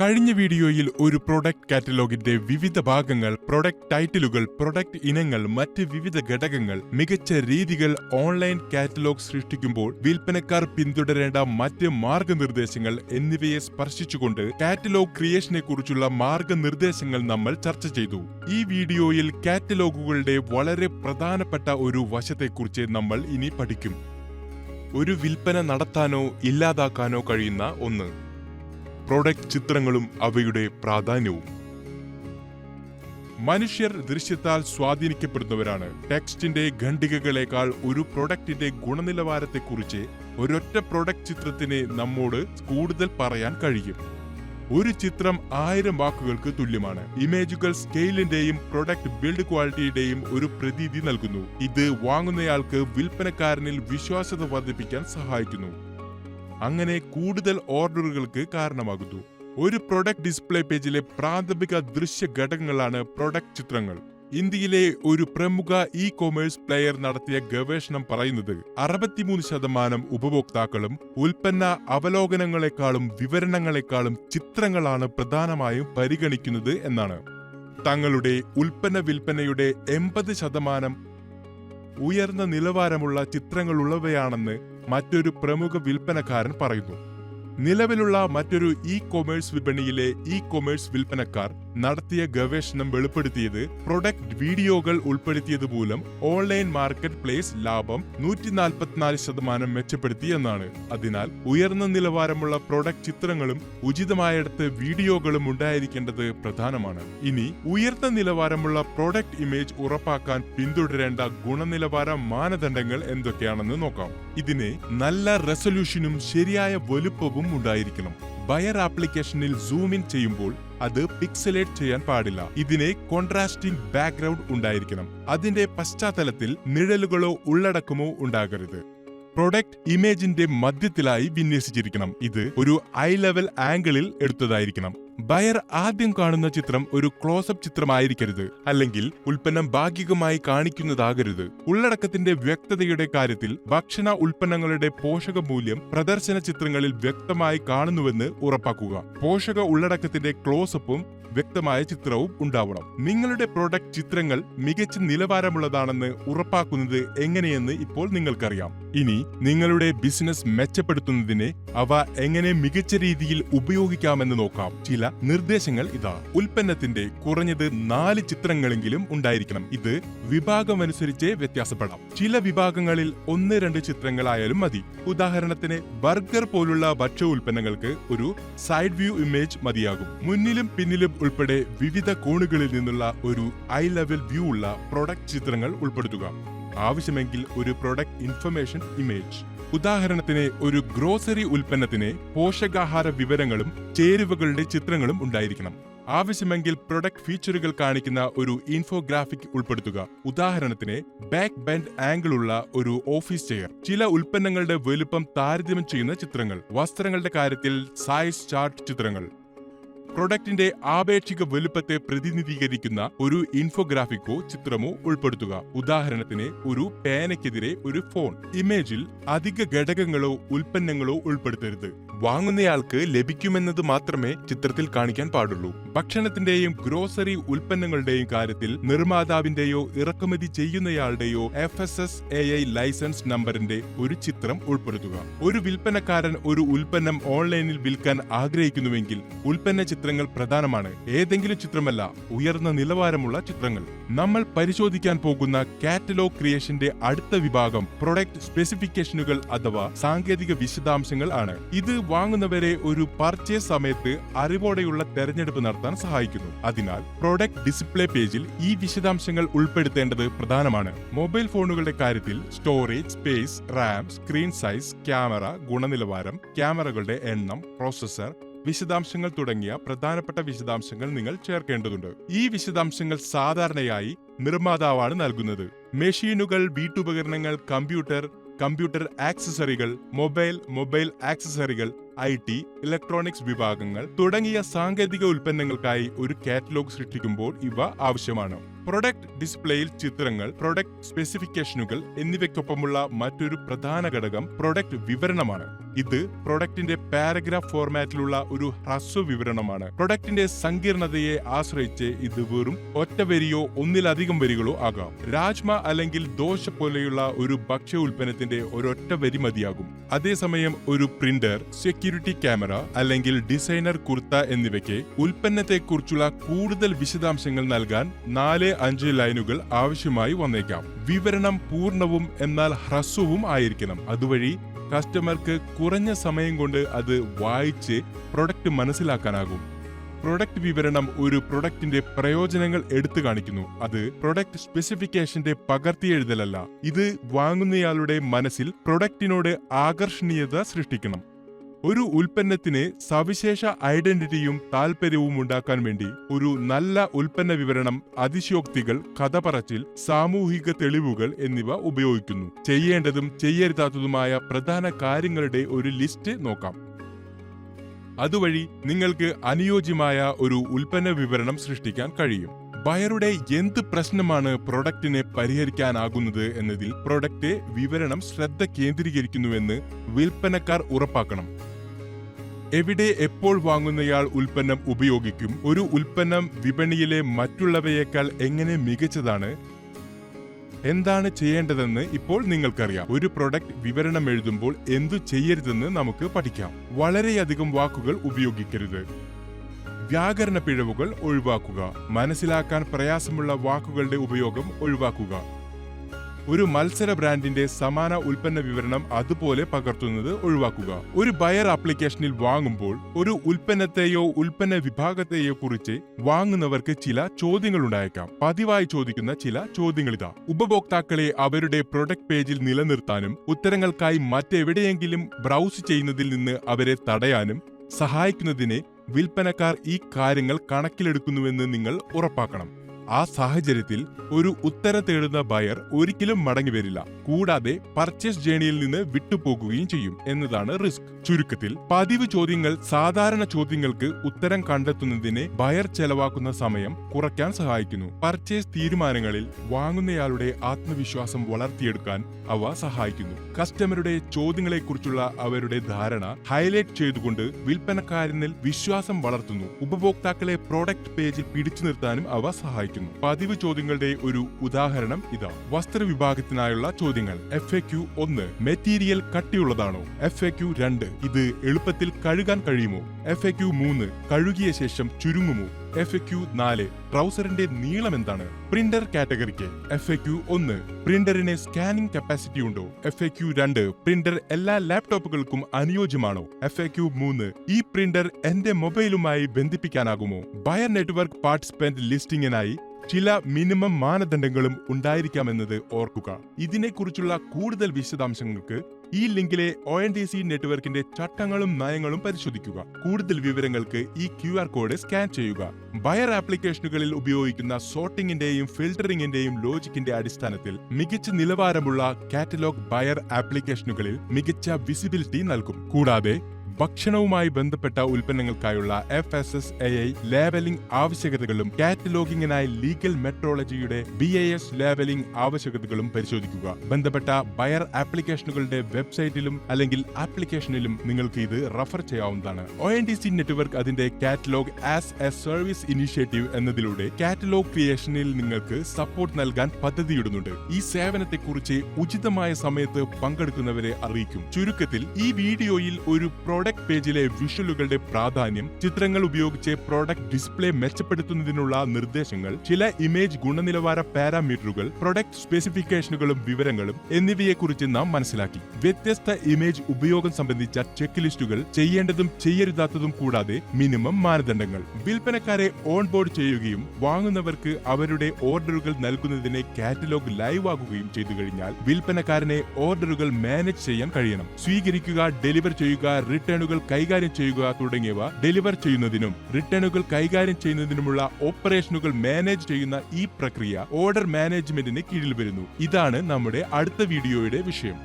കഴിഞ്ഞ വീഡിയോയിൽ ഒരു പ്രൊഡക്റ്റ് കാറ്റലോഗിന്റെ വിവിധ ഭാഗങ്ങൾ പ്രൊഡക്റ്റ് ടൈറ്റിലുകൾ പ്രൊഡക്റ്റ് ഇനങ്ങൾ മറ്റ് വിവിധ ഘടകങ്ങൾ മികച്ച രീതികൾ ഓൺലൈൻ കാറ്റലോഗ് സൃഷ്ടിക്കുമ്പോൾ വിൽപ്പനക്കാർ പിന്തുടരേണ്ട മറ്റ് മാർഗനിർദ്ദേശങ്ങൾ എന്നിവയെ സ്പർശിച്ചുകൊണ്ട് കാറ്റലോഗ് ക്രിയേഷനെ കുറിച്ചുള്ള മാർഗനിർദ്ദേശങ്ങൾ നമ്മൾ ചർച്ച ചെയ്തു. ഈ വീഡിയോയിൽ കാറ്റലോഗുകളുടെ വളരെ പ്രധാനപ്പെട്ട ഒരു വശത്തെക്കുറിച്ച് നമ്മൾ ഇനി പഠിക്കും. ഒരു വിൽപ്പന നടത്താനോ ഇല്ലാതാക്കാനോ കഴിയുന്ന ഒന്ന്. പ്രോഡക്റ്റ് ചിത്രങ്ങളും അവയുടെ പ്രാധാന്യവും. മനുഷ്യർ ദൃശ്യത്താൽ സ്വാധീനിക്കപ്പെടുന്നവരാണ്. ടെക്സ്റ്റിന്റെ ഖണ്ഡികകളേക്കാൾ ഒരു പ്രൊഡക്റ്റിന്റെ ഗുണനിലവാരത്തെക്കുറിച്ച് ഒരൊറ്റ പ്രൊഡക്റ്റ് ചിത്രത്തിന് നമ്മോട് കൂടുതൽ പറയാൻ കഴിയും. ഒരു ചിത്രം ആയിരം വാക്കുകൾക്ക് തുല്യമാണ്. ഇമേജുകൾ സ്കെയിലിന്റെയും പ്രൊഡക്റ്റ് ബിൽഡ് ക്വാളിറ്റിയുടെയും ഒരു പ്രതീതി നൽകുന്നു. ഇത് വാങ്ങുന്നയാൾക്ക് വിൽപ്പനക്കാരനിൽ വിശ്വാസ്യത വർദ്ധിപ്പിക്കാൻ സഹായിക്കുന്നു. അങ്ങനെ കൂടുതൽ ഓർഡറുകൾക്ക് കാരണമാകുന്നു. ഒരു പ്രൊഡക്റ്റ് ഡിസ്പ്ലേ പേജിലെ പ്രാഥമിക ദൃശ്യ ഘടകങ്ങളാണ് പ്രൊഡക്റ്റ് ചിത്രങ്ങൾ. ഇന്ത്യയിലെ ഒരു പ്രമുഖ ഇ കൊമേഴ്സ് പ്ലെയർ നടത്തിയ ഗവേഷണം പറയുന്നത് അറുപത്തിമൂന്ന് ശതമാനം ഉപഭോക്താക്കളും ഉൽപ്പന്ന അവലോകനങ്ങളെക്കാളും വിവരണങ്ങളെക്കാളും ചിത്രങ്ങളാണ് പ്രധാനമായും പരിഗണിക്കുന്നത് എന്നാണ്. തങ്ങളുടെ ഉൽപ്പന്ന വിൽപ്പനയുടെ എൺപത് ശതമാനം ഉയർന്ന നിലവാരമുള്ള ചിത്രങ്ങളുള്ളവയാണെന്ന് മറ്റൊരു പ്രമുഖ വിൽപ്പനക്കാരൻ പറയുന്നു. നിലവിലുള്ള മറ്റൊരു ഇ കൊമേഴ്സ് വിപണിയിലെ ഇ കൊമേഴ്സ് വിൽപ്പനക്കാർ നടത്തിയ ഗവേഷണം വെളിപ്പെടുത്തിയത് പ്രൊഡക്റ്റ് വീഡിയോകൾ ഉൾപ്പെടുത്തിയത് മൂലം ഓൺലൈൻ മാർക്കറ്റ് പ്ലേസ് ലാഭം നൂറ്റി നാൽപ്പത്തിനാല് ശതമാനം മെച്ചപ്പെടുത്തി എന്നാണ്. അതിനാൽ ഉയർന്ന നിലവാരമുള്ള പ്രൊഡക്റ്റ് ചിത്രങ്ങളും ഉചിതമായിടത്ത് വീഡിയോകളും ഉണ്ടായിരിക്കേണ്ടത് പ്രധാനമാണ്. ഇനി ഉയർന്ന നിലവാരമുള്ള പ്രൊഡക്റ്റ് ഇമേജ് ഉറപ്പാക്കാൻ പിന്തുടരേണ്ട ഗുണനിലവാര മാനദണ്ഡങ്ങൾ എന്തൊക്കെയാണെന്ന് നോക്കാം. ഇതിനെ നല്ല റെസൊല്യൂഷനും ശരിയായ വലുപ്പവും ഉണ്ടായിരിക്കണം. ബയർ ആപ്ലിക്കേഷനിൽ സൂം ഇൻ ചെയ്യുമ്പോൾ അത് പിക്സലേറ്റ് ചെയ്യാൻ പാടില്ല. ഇതിനെ കോൺട്രാസ്റ്റിംഗ് ബാക്ക്ഗ്രൗണ്ട് ഉണ്ടായിരിക്കണം. അതിന്റെ പശ്ചാത്തലത്തിൽ നിഴലുകളോ ഉള്ളടക്കമോ ഉണ്ടാകരുത്. പ്രൊഡക്റ്റ് ഇമേജിന്റെ മധ്യത്തിലായി വിന്യസിച്ചിരിക്കണം. ഇത് ഒരു ഐ ലെവൽ ആംഗിളിൽ എടുത്തതായിരിക്കണം. ബയർ ആദ്യം കാണുന്ന ചിത്രം ഒരു ക്ലോസപ്പ് ചിത്രമായിരിക്കരുത്. അല്ലെങ്കിൽ ഉൽപ്പന്നം ഭാഗികമായി കാണിക്കുന്നതാകരുത്. ഉള്ളടക്കത്തിന്റെ വ്യക്തതയുടെ കാര്യത്തിൽ ഭക്ഷണ ഉൽപ്പന്നങ്ങളുടെ പോഷക മൂല്യം പ്രദർശന ചിത്രങ്ങളിൽ വ്യക്തമായി കാണുന്നുവെന്ന് ഉറപ്പാക്കുക. പോഷക ഉള്ളടക്കത്തിന്റെ ക്ലോസപ്പും വ്യക്തമായ ചിത്രവും ഉണ്ടാവണം. നിങ്ങളുടെ പ്രൊഡക്റ്റ് ചിത്രങ്ങൾ മികച്ച നിലവാരമുള്ളതാണെന്ന് ഉറപ്പാക്കുന്നത് എങ്ങനെയെന്ന് ഇപ്പോൾ നിങ്ങൾക്കറിയാം. ഇനി നിങ്ങളുടെ ബിസിനസ് മെച്ചപ്പെടുത്തുന്നതിന് അവ എങ്ങനെ മികച്ച രീതിയിൽ ഉപയോഗിക്കാമെന്ന് നോക്കാം. ചില നിർദ്ദേശങ്ങൾ ഇതാ. ഉൽപ്പന്നത്തിന്റെ കുറഞ്ഞത് നാല് ചിത്രങ്ങളെങ്കിലും ഉണ്ടായിരിക്കണം. ഇത് വിഭാഗമനുസരിച്ച് വ്യത്യാസപ്പെടാം. ചില വിഭാഗങ്ങളിൽ ഒന്ന് രണ്ട് ചിത്രങ്ങളായാലും മതി. ഉദാഹരണത്തിന് ബർഗർ പോലുള്ള ഭക്ഷ്യ ഉൽപ്പന്നങ്ങൾക്ക് ഒരു സൈഡ് വ്യൂ ഇമേജ് മതിയാകും. മുന്നിലും പിന്നിലും ഉൾപ്പെടെ വിവിധ കോണുകളിൽ നിന്നുള്ള ഒരു ഐ ലെവൽ വ്യൂ ഉള്ള പ്രൊഡക്റ്റ് ചിത്രങ്ങൾ ഉൾപ്പെടുത്തുക. ആവശ്യമെങ്കിൽ ഒരു പ്രൊഡക്റ്റ് ഇൻഫർമേഷൻ ഇമേജ് ഉദാഹരണത്തിന് ഒരു ഗ്രോസറി ഉൽപ്പന്നത്തിന് പോഷകാഹാര വിവരങ്ങളും ചേരുവകളുടെ ചിത്രങ്ങളും ഉണ്ടായിരിക്കണം. ആവശ്യമെങ്കിൽ പ്രൊഡക്റ്റ് ഫീച്ചറുകൾ കാണിക്കുന്ന ഒരു ഇൻഫോഗ്രാഫിക് ഉൾപ്പെടുത്തുക. ഉദാഹരണത്തിന് ബാക്ക് ബെൻഡ് ആംഗിൾ ഉള്ള ഒരു ഓഫീസ് ചെയർ ചില ഉൽപ്പന്നങ്ങളുടെ വലുപ്പം താരതമ്യം ചെയ്യുന്ന ചിത്രങ്ങൾ. വസ്ത്രങ്ങളുടെ കാര്യത്തിൽ സൈസ് ചാർട്ട് ചിത്രങ്ങൾ. പ്രൊഡക്റ്റിന്റെ ആപേക്ഷിക വലുപ്പത്തെ പ്രതിനിധീകരിക്കുന്ന ഒരു ഇൻഫോഗ്രാഫിക്കോ ചിത്രമോ ഉൾപ്പെടുത്തുക. ഉദാഹരണത്തിന് ഒരു പേനയ്ക്കെതിരെ ഒരു ഫോൺ. ഇമേജിൽ അധിക ഘടകങ്ങളോ ഉൽപ്പന്നങ്ങളോ ഉൾപ്പെടുത്തരുത്. വാങ്ങുന്നയാൾക്ക് ലഭിക്കുമെന്നത് മാത്രമേ ചിത്രത്തിൽ കാണിക്കാൻ പാടുള്ളൂ. ഭക്ഷണത്തിന്റെയും ഗ്രോസറി ഉൽപ്പന്നങ്ങളുടെയും കാര്യത്തിൽ നിർമ്മാതാവിന്റെയോ ഇറക്കുമതി ചെയ്യുന്നയാളുടെയോ F S S A I licence നമ്പറിന്റെ ഒരു ചിത്രം ഉൾപ്പെടുത്തുക. ഒരു വിൽപ്പനക്കാരൻ ഒരു ഉൽപ്പന്നം ഓൺലൈനിൽ വിൽക്കാൻ ആഗ്രഹിക്കുന്നുവെങ്കിൽ ഉൽപ്പന്ന ചിത്രങ്ങൾ പ്രധാനമാണ്. ഏതെങ്കിലും ചിത്രമല്ല ഉയർന്ന നിലവാരമുള്ള ചിത്രങ്ങൾ. നമ്മൾ പരിശോധിക്കാൻ പോകുന്ന കാറ്റലോഗ് ക്രിയേഷന്റെ അടുത്ത വിഭാഗം പ്രൊഡക്റ്റ് സ്പെസിഫിക്കേഷനുകൾ അഥവാ സാങ്കേതിക വിശദാംശങ്ങൾ ആണ്. ഇത് വാങ്ങുന്നവരെ ഒരു പർച്ചേസ് സമയത്ത് അറിവോടെയുള്ള തെരഞ്ഞെടുപ്പ് നടത്താൻ സഹായിക്കുന്നു. അതിനാൽ പ്രൊഡക്റ്റ് ഡിസ്പ്ലേ പേജിൽ ഈ വിശദാംശങ്ങൾ ഉൾപ്പെടുത്തേണ്ടത് പ്രധാനമാണ്. മൊബൈൽ ഫോണുകളുടെ കാര്യത്തിൽ storage space RAM screen size camera ഗുണനിലവാരം ക്യാമറകളുടെ എണ്ണം പ്രോസസർ വിശദാംശങ്ങൾ തുടങ്ങിയ പ്രധാനപ്പെട്ട വിശദാംശങ്ങൾ നിങ്ങൾ ചേർക്കേണ്ടതുണ്ട്. ഈ വിശദാംശങ്ങൾ സാധാരണയായി നിർമ്മാതാവാണ് നൽകുന്നത്. മെഷീനുകൾ വീട്ടുപകരണങ്ങൾ കമ്പ്യൂട്ടർ കമ്പ്യൂട്ടർ ആക്സസറികൾ മൊബൈൽ മൊബൈൽ ആക്സസറികൾ ഐ ടി ഇലക്ട്രോണിക്സ് വിഭാഗങ്ങൾ തുടങ്ങിയ സാങ്കേതിക ഉൽപ്പന്നങ്ങൾക്കായി ഒരു കാറ്റലോഗ് സൃഷ്ടിക്കുമ്പോൾ ഇവ ആവശ്യമാണ്. പ്രൊഡക്റ്റ് ഡിസ്പ്ലേയിൽ ചിത്രങ്ങൾ പ്രൊഡക്റ്റ് സ്പെസിഫിക്കേഷനുകൾ എന്നിവയ്ക്കൊപ്പമുള്ള മറ്റൊരു പ്രധാന ഘടകം പ്രൊഡക്റ്റ് വിവരണമാണ്. ഇത് പ്രൊഡക്റ്റിന്റെ പാരഗ്രാഫ് ഫോർമാറ്റിലുള്ള ഒരു ഹ്രസ്വ വിവരണമാണ്. പ്രൊഡക്റ്റിന്റെ സങ്കീർണതയെ ആശ്രയിച്ച് ഇത് വെറും ഒറ്റ വരിയോ ഒന്നിലധികം വരികളോ ആകാം. രാജ്മ അല്ലെങ്കിൽ ദോശ പോലെയുള്ള ഒരു ഭക്ഷ്യ ഉൽപ്പന്നത്തിന്റെ ഒരൊറ്റ വരി മതിയാകും. അതേസമയം ഒരു പ്രിന്റർ സെക്യൂരിറ്റി ക്യാമറ അല്ലെങ്കിൽ ഡിസൈനർ കുർത്ത എന്നിവയ്ക്ക് ഉൽപ്പന്നത്തെക്കുറിച്ചുള്ള കൂടുതൽ വിശദാംശങ്ങൾ നൽകാൻ നാല് അഞ്ച് ലൈനുകൾ ആവശ്യമായി വന്നേക്കാം. വിവരണം പൂർണവും എന്നാൽ ഹ്രസ്വവും ആയിരിക്കണം. അതുവഴി കസ്റ്റമർക്ക് കുറഞ്ഞ സമയം കൊണ്ട് അത് വായിച്ച് പ്രൊഡക്റ്റ് മനസ്സിലാക്കാനാകും. പ്രൊഡക്റ്റ് വിവരണം ഒരു പ്രൊഡക്റ്റിന്റെ പ്രയോജനങ്ങൾ എടുത്തു കാണിക്കുന്നു. അത് പ്രൊഡക്റ്റ് സ്പെസിഫിക്കേഷന്റെ പകർത്തിയെഴുതലല്ല ഇത് വാങ്ങുന്നയാളുടെ മനസ്സിൽ പ്രൊഡക്റ്റിനോട് ആകർഷണീയത സൃഷ്ടിക്കണം. ഒരു ഉൽപ്പന്നത്തിന് സവിശേഷ ഐഡന്റിറ്റിയും താൽപ്പര്യവും ഉണ്ടാക്കാൻ വേണ്ടി ഒരു നല്ല ഉൽപ്പന്ന വിവരണം അതിശയോക്തികൾ കഥ പറച്ചിൽ സാമൂഹിക തെളിവുകൾ എന്നിവ ഉപയോഗിക്കുന്നു. ചെയ്യേണ്ടതും ചെയ്യരുതാത്തതുമായ പ്രധാന കാര്യങ്ങളുടെ ഒരു ലിസ്റ്റ് നോക്കാം. അതുവഴി നിങ്ങൾക്ക് അനുയോജ്യമായ ഒരു ഉൽപ്പന്ന വിവരണം സൃഷ്ടിക്കാൻ കഴിയും. ബയറുടെ എന്ത് പ്രശ്നമാണ് പ്രൊഡക്റ്റിനെ പരിഹരിക്കാനാകുന്നത് എന്നതിൽ പ്രൊഡക്റ്റ് വിവരണം ശ്രദ്ധ കേന്ദ്രീകരിക്കുന്നുവെന്ന് വിൽപ്പനക്കാർ ഉറപ്പാക്കണം. എവിടെ എപ്പോൾ വാങ്ങുന്നയാൾ ഉൽപ്പന്നം ഉപയോഗിക്കും ഒരു ഉൽപ്പന്നം വിപണിയിലെ മറ്റുള്ളവയേക്കാൾ എങ്ങനെ മികച്ചതാണ് എന്താണ് ചെയ്യേണ്ടതെന്ന് ഇപ്പോൾ നിങ്ങൾക്കറിയാം. ഒരു പ്രൊഡക്റ്റ് വിവരണം എഴുതുമ്പോൾ എന്തു ചെയ്യരുതെന്ന് നമുക്ക് പഠിക്കാം. വളരെയധികം വാക്കുകൾ ഉപയോഗിക്കരുത്. വ്യാകരണ പിഴവുകൾ ഒഴിവാക്കുക. മനസ്സിലാക്കാൻ പ്രയാസമുള്ള വാക്കുകളുടെ ഉപയോഗം ഒഴിവാക്കുക. ഒരു മത്സര ബ്രാൻഡിന്റെ സമാന ഉൽപ്പന്ന വിവരണം അതുപോലെ പകർത്തുന്നത് ഒഴിവാക്കുക. ഒരു ബയർ ആപ്ലിക്കേഷനിൽ വാങ്ങുമ്പോൾ ഒരു ഉൽപ്പന്നത്തെയോ ഉൽപ്പന്ന വിഭാഗത്തെയോ കുറിച്ച് വാങ്ങുന്നവർക്ക് ചില ചോദ്യങ്ങൾ ഉണ്ടായേക്കാം. പതിവായി ചോദിക്കുന്ന ചില ചോദ്യങ്ങളിതാ ഉപഭോക്താക്കളെ അവരുടെ പ്രൊഡക്റ്റ് പേജിൽ നിലനിർത്താനും ഉത്തരങ്ങൾക്കായി മറ്റെവിടെയെങ്കിലും ബ്രൗസ് ചെയ്യുന്നതിൽ നിന്ന് അവരെ തടയാനും സഹായിക്കുന്നതിന് വിൽപ്പനക്കാർ ഈ കാര്യങ്ങൾ കണക്കിലെടുക്കുന്നുവെന്ന് നിങ്ങൾ ഉറപ്പാക്കണം ആ സാഹചര്യത്തിൽ ഒരു ഉത്തര തേടുന്ന ബയർ ഒരിക്കലും മടങ്ങി വരില്ല. കൂടാതെ പർച്ചേസ് ജേണിയിൽ നിന്ന് വിട്ടുപോകുകയും ചെയ്യും എന്നതാണ് റിസ്ക്. ചുരുക്കത്തിൽ പതിവ് ചോദ്യങ്ങൾ സാധാരണ ചോദ്യങ്ങൾക്ക് ഉത്തരം കണ്ടെത്തുന്നതിനെ ബയർ ചെലവാക്കുന്ന സമയം കുറയ്ക്കാൻ സഹായിക്കുന്നു. പർച്ചേസ് തീരുമാനങ്ങളിൽ വാങ്ങുന്നയാളുടെ ആത്മവിശ്വാസം വളർത്തിയെടുക്കാൻ അവ സഹായിക്കുന്നു. കസ്റ്റമറുടെ ചോദ്യങ്ങളെക്കുറിച്ചുള്ള അവരുടെ ധാരണ ഹൈലൈറ്റ് ചെയ്തുകൊണ്ട് വിൽപ്പനക്കാരനിൽ വിശ്വാസം വളർത്തുന്നു. ഉപഭോക്താക്കളെ പ്രോഡക്റ്റ് പേജിൽ പിടിച്ചു നിർത്താനും അവ സഹായിക്കുന്നു പതിവ് ചോദ്യങ്ങളുടെ ഒരു ഉദാഹരണം ഇതാ. വസ്ത്ര വിഭാഗത്തിനായുള്ള ചോദ്യങ്ങൾ. എഫ് എ ക്യു ഒന്ന്. മെറ്റീരിയൽ കട്ടിയുള്ളതാണോ? എഫ് എ ക്യു രണ്ട്. ഇത് എളുപ്പത്തിൽ കഴുകാൻ കഴിയുമോ? എഫ് എ ക്യു മൂന്ന്. കഴുകിയ ശേഷം ചുരുങ്ങുമോ? എഫ് ക്യു നാല് ട്രൗസറിന്റെ നീളം എന്താണ്? പ്രിന്റർ കാറ്റഗറിക്ക് എഫ് എ ക്യു ഒന്ന്. പ്രിന്ററിന് സ്കാനിംഗ് കപ്പാസിറ്റി ഉണ്ടോ? എഫ് എ ക്യു രണ്ട് പ്രിന്റർ എല്ലാ ലാപ്ടോപ്പുകൾക്കും അനുയോജ്യമാണോ? എഫ് എ ക്യു മൂന്ന് ഈ പ്രിന്റർ എന്റെ മൊബൈലുമായി ബന്ധിപ്പിക്കാനാകുമോ? ബയർ നെറ്റ്വർക്ക് പാർട്ടിസിപ്പന്റ് ലിസ്റ്റിംഗിനായി ചില മിനിമം മാനദണ്ഡങ്ങളും ഉണ്ടായിരിക്കാമെന്നത് ഓർക്കുക. ഇതിനെക്കുറിച്ചുള്ള കൂടുതൽ വിശദാംശങ്ങൾക്ക് ഈ ലിങ്കിലെ ഒ എൻ ഡി സി നെറ്റ്വർക്കിന്റെ ചട്ടങ്ങളും നയങ്ങളും പരിശോധിക്കുക. കൂടുതൽ വിവരങ്ങൾക്ക് ഈ ക്യു ആർ കോഡ് സ്കാൻ ചെയ്യുക. ബയർ ആപ്ലിക്കേഷനുകളിൽ ഉപയോഗിക്കുന്ന സോർട്ടിംഗിന്റെയും ഫിൽട്ടറിംഗിന്റെയും ലോജിക്കിന്റെ അടിസ്ഥാനത്തിൽ മികച്ച നിലവാരമുള്ള കാറ്റലോഗ് ബയർ ആപ്ലിക്കേഷനുകളിൽ മികച്ച വിസിബിലിറ്റി നൽകും. കൂടാതെ ഭക്ഷണവുമായി ബന്ധപ്പെട്ട ഉൽപ്പന്നങ്ങൾക്കായുള്ള F S S A I labelling ആവശ്യകതകളും കാറ്റലോഗിംഗിനായി ലീഗൽ മെട്രോളജിയുടെ ബി എ എസ് ലേബലിംഗ് ആവശ്യകതകളും പരിശോധിക്കുക. ബന്ധപ്പെട്ട ബയർ ആപ്ലിക്കേഷനുകളുടെ വെബ്സൈറ്റിലും അല്ലെങ്കിൽ ആപ്ലിക്കേഷനിലും നിങ്ങൾക്ക് ഇത് റഫർ ചെയ്യാവുന്നതാണ്. O N D C network അതിന്റെ catalogue as a service initiative എന്നതിലൂടെ catalogue ക്രിയേഷനിൽ നിങ്ങൾക്ക് സപ്പോർട്ട് നൽകാൻ പദ്ധതിയിടുന്നുണ്ട്. ഈ സേവനത്തെക്കുറിച്ച് ഉചിതമായ സമയത്ത് പങ്കെടുക്കുന്നവരെ അറിയിക്കും. ചുരുക്കത്തിൽ ഈ വീഡിയോയിൽ ഒരു പ്രോഡക്റ്റ് പേജിലെ വിഷ്വലുകളുടെ പ്രാധാന്യം ചിത്രങ്ങൾ ഉപയോഗിച്ച് പ്രോഡക്റ്റ് ഡിസ്പ്ലേ മെച്ചപ്പെടുത്തുന്നതിനുള്ള നിർദ്ദേശങ്ങൾ ചില ഇമേജ് ഗുണനിലവാര പാരാമീറ്ററുകൾ പ്രൊഡക്റ്റ് സ്പെസിഫിക്കേഷനുകളും വിവരങ്ങളും എന്നിവയെക്കുറിച്ച് നാം മനസ്സിലാക്കി. വ്യത്യസ്ത ഇമേജ് ഉപയോഗം സംബന്ധിച്ച ചെക്ക് ലിസ്റ്റുകൾ ചെയ്യേണ്ടതും ചെയ്യരുതാത്തതും കൂടാതെ മിനിമം മാനദണ്ഡങ്ങൾ. വിൽപ്പനക്കാരെ ഓൺബോർഡ് ചെയ്യുകയും വാങ്ങുന്നവർക്ക് അവരുടെ ഓർഡറുകൾ നൽകുന്നതിനെ കാറ്റലോഗ് ലൈവ് ആകുകയും ചെയ്തു കഴിഞ്ഞാൽ വിൽപ്പനക്കാരനെ ഓർഡറുകൾ മാനേജ് ചെയ്യാൻ കഴിയണം. സ്വീകരിക്കുക ഡെലിവർ ചെയ്യുക റിട്ടേണുകൾ കൈകാര്യം ചെയ്യുക തുടങ്ങിയവ ഡെലിവർ ചെയ്യുന്നതിനും റിട്ടേണുകൾ കൈകാര്യം ചെയ്യുന്നതിനുമുള്ള ഓപ്പറേഷനുകൾ മാനേജ് ചെയ്യുന്ന ഈ പ്രക്രിയ ഓർഡർ മാനേജ്മെന്റിന് കീഴിൽ വരുന്നു. ഇതാണ് നമ്മുടെ അടുത്ത വീഡിയോയുടെ വിഷയം.